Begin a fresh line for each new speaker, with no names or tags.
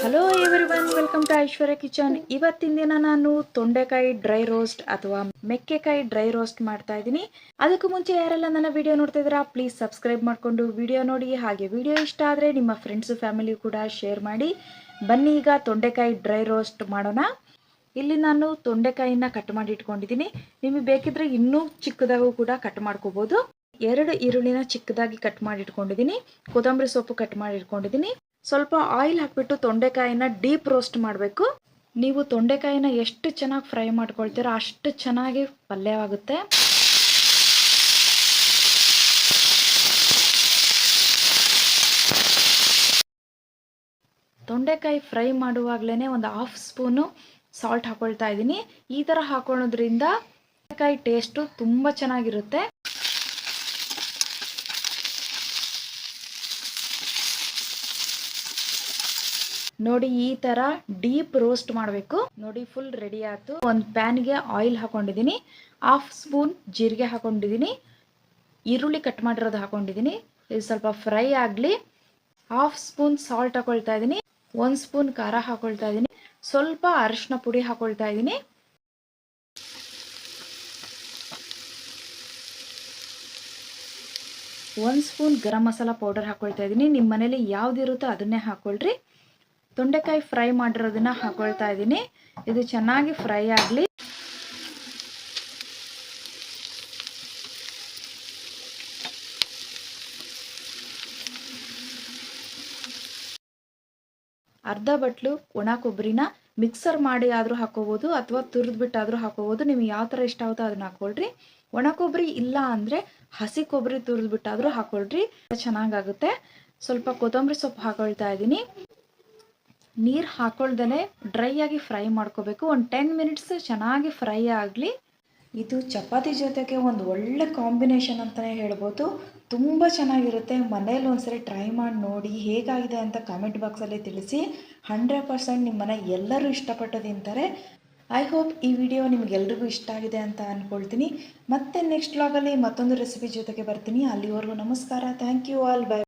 Welcome to Aishwarya kitchen ಇವತ್ತಿನ ದಿನ ನಾನು ತೊಂಡೆಕಾಯಿ ಡ್ರೈ ರೋಸ್ಟ್ ಅಥವಾ ಮೆಕ್ಕೆಕಾಯಿ ಡ್ರೈ ರೋಸ್ಟ್ ಮಾಡ್ತಾ ಇದ್ದೀನಿ. ಅದಕ್ಕೂ ಮುಂಚೆ ಯಾರೆಲ್ಲ ನನ್ನ ವಿಡಿಯೋ ನೋಡ್ತಾ ಇದ್ದೀರಾ ಪ್ಲೀಸ್ ಸಬ್ಸ್ಕ್ರೈಬ್ ಮಾಡಿಕೊಂಡು ವಿಡಿಯೋ ನೋಡಿ. ಹಾಗೆ ವಿಡಿಯೋ ಇಷ್ಟ ಆದರೆ ನಿಮ್ಮ ಫ್ರೆಂಡ್ಸು ಫ್ಯಾಮಿಲಿ ಕೂಡ ಶೇರ್ ಮಾಡಿ. ಬನ್ನಿ ಈಗ ತೊಂಡೆಕಾಯಿ ಡ್ರೈ ರೋಸ್ಟ್ ಮಾಡೋಣ. ಇಲ್ಲಿ ನಾನು ತೊಂಡೆಕಾಯಿನ ಕಟ್ ಮಾಡಿ ಇಟ್ಕೊಂಡಿದ್ದೀನಿ. ನಿಮಗೆ ಬೇಕಿದ್ರೆ ಇನ್ನೂ ಚಿಕ್ಕದಾಗೂ ಕೂಡ ಕಟ್ ಮಾಡ್ಕೋಬೋದು. ಎರಡು ಈರುಳ್ಳಿನ ಚಿಕ್ಕದಾಗಿ ಕಟ್ ಮಾಡಿ ಇಟ್ಕೊಂಡಿದ್ದೀನಿ. ಕೊತ್ತಂಬರಿ ಸೊಪ್ಪು ಕಟ್ ಮಾಡಿ ಇಟ್ಕೊಂಡಿದ್ದೀನಿ. ಸ್ವಲ್ಪ ಆಯಿಲ್ ಹಾಕಿಬಿಟ್ಟು ತೊಂಡೆಕಾಯಿನ ಡೀಪ್ ರೋಸ್ಟ್ ಮಾಡಬೇಕು. ನೀವು ತೊಂಡೆಕಾಯಿನ ಎಷ್ಟು ಚೆನ್ನಾಗಿ ಫ್ರೈ ಮಾಡ್ಕೊಳ್ತೀರೋ ಅಷ್ಟು ಚೆನ್ನಾಗಿ ಪಲ್ಯವಾಗುತ್ತೆ. ತೊಂಡೆಕಾಯಿ ಫ್ರೈ ಮಾಡುವಾಗಲೇ ಒಂದು ಹಾಫ್ ಸ್ಪೂನು ಸಾಲ್ಟ್ ಹಾಕೊಳ್ತಾ ಇದ್ದೀನಿ. ಈ ಥರ ಹಾಕೊಳ್ಳೋದ್ರಿಂದ ತೊಂಡೆಕಾಯಿ ಟೇಸ್ಟು ತುಂಬ ಚೆನ್ನಾಗಿರುತ್ತೆ. ನೋಡಿ ಈ ತರ ಡೀಪ್ ರೋಸ್ಟ್ ಮಾಡಬೇಕು. ನೋಡಿ ಫುಲ್ ರೆಡಿ ಆಯ್ತು. ಒಂದು ಪ್ಯಾನ್ಗೆ ಆಯಿಲ್ ಹಾಕೊಂಡಿದ್ದೀನಿ ಹಾಫ್ ಸ್ಪೂನ್ ಜೀರಿಗೆ ಹಾಕೊಂಡಿದ್ದೀನಿ ಈರುಳ್ಳಿ ಕಟ್ ಮಾಡಿರೋದು ಹಾಕೊಂಡಿದ್ದೀನಿ ಇದು ಸ್ವಲ್ಪ ಫ್ರೈ ಆಗಲಿ. ಹಾಫ್ ಸ್ಪೂನ್ ಸಾಲ್ಟ್ ಹಾಕೊಳ್ತಾ ಇದ್ದೀನಿ ಒಂದು ಸ್ಪೂನ್ ಖಾರ ಹಾಕೊಳ್ತಾ ಇದ್ದೀನಿ ಸ್ವಲ್ಪ ಅರಿಶಿನ ಪುಡಿ ಹಾಕೊಳ್ತಾ ಇದ್ದೀನಿ ಒಂದು ಸ್ಪೂನ್ ಗರಂ ಮಸಾಲ ಪೌಡರ್ ಹಾಕೊಳ್ತಾ ಇದ್ದೀನಿ ನಿಮ್ಮ ಮನೇಲಿ ಯಾವ್ದಿರುತ್ತೋ ಅದನ್ನೇ ಹಾಕೊಳ್ರಿ. ತೊಂಡೆಕಾಯಿ ಫ್ರೈ ಮಾಡಿರೋದನ್ನ ಹಾಕೊಳ್ತಾ ಇದ್ದೀನಿ. ಇದು ಚೆನ್ನಾಗಿ ಫ್ರೈ ಆಗಲಿ. ಅರ್ಧ ಬಟ್ಲು ಒಣ ಕೊಬ್ಬರಿನ ಮಿಕ್ಸರ್ ಮಾಡಿ ಆದರೂ ಹಾಕೋಬೋದು ಅಥವಾ ತುರಿದ್ಬಿಟ್ಟಾದರೂ ಹಾಕೋಬೋದು. ನಿಮ್ಗೆ ಯಾವ ಥರ ಇಷ್ಟ ಆಗುತ್ತೋ ಅದನ್ನ ಹಾಕೊಳ್ರಿ. ಒಣ ಕೊಬ್ಬರಿ ಇಲ್ಲ ಅಂದರೆ ಹಸಿ ಕೊಬ್ಬರಿ ತುರಿದ್ಬಿಟ್ಟಾದರೂ ಹಾಕೊಳ್ರಿ. ಚೆನ್ನಾಗಾಗುತ್ತೆ. ಸ್ವಲ್ಪ ಕೊತ್ತಂಬರಿ ಸೊಪ್ಪು ಹಾಕೊಳ್ತಾ ಇದ್ದೀನಿ. ನೀರು ಹಾಕೊಳ್ದೇ ಡ್ರೈ ಆಗಿ ಫ್ರೈ ಮಾಡ್ಕೋಬೇಕು. ಒಂದು ಟೆನ್ ಮಿನಿಟ್ಸ್ ಚೆನ್ನಾಗಿ ಫ್ರೈ ಆಗಲಿ. ಇದು ಚಪಾತಿ ಜೊತೆಗೆ ಒಂದು ಒಳ್ಳೆ ಕಾಂಬಿನೇಷನ್ ಅಂತಲೇ ಹೇಳ್ಬೋದು. ತುಂಬ ಚೆನ್ನಾಗಿರುತ್ತೆ. ಮನೇಲಿ ಒಂದ್ಸರಿ ಟ್ರೈ ಮಾಡಿ ನೋಡಿ ಹೇಗಾಗಿದೆ ಅಂತ ಕಮೆಂಟ್ ಬಾಕ್ಸಲ್ಲಿ ತಿಳಿಸಿ. ಹಂಡ್ರೆಡ್ ಪರ್ಸೆಂಟ್ ನಿಮ್ಮ ಮನೆ ಎಲ್ಲರೂ ಇಷ್ಟಪಟ್ಟು ತಿಂತಾರೆ. ಐ ಹೋಪ್ ಈ ವಿಡಿಯೋ ನಿಮಗೆಲ್ರಿಗೂ ಇಷ್ಟ ಆಗಿದೆ ಅಂತ ಅಂದ್ಕೊಳ್ತೀನಿ ಮತ್ತೆ ನೆಕ್ಸ್ಟ್ ವ್ಲಾಗಲ್ಲಿ ಮತ್ತೊಂದು ರೆಸಿಪಿ ಜೊತೆಗೆ ಬರ್ತೀನಿ. ಅಲ್ಲಿವರೆಗೂ ನಮಸ್ಕಾರ. Thank you all by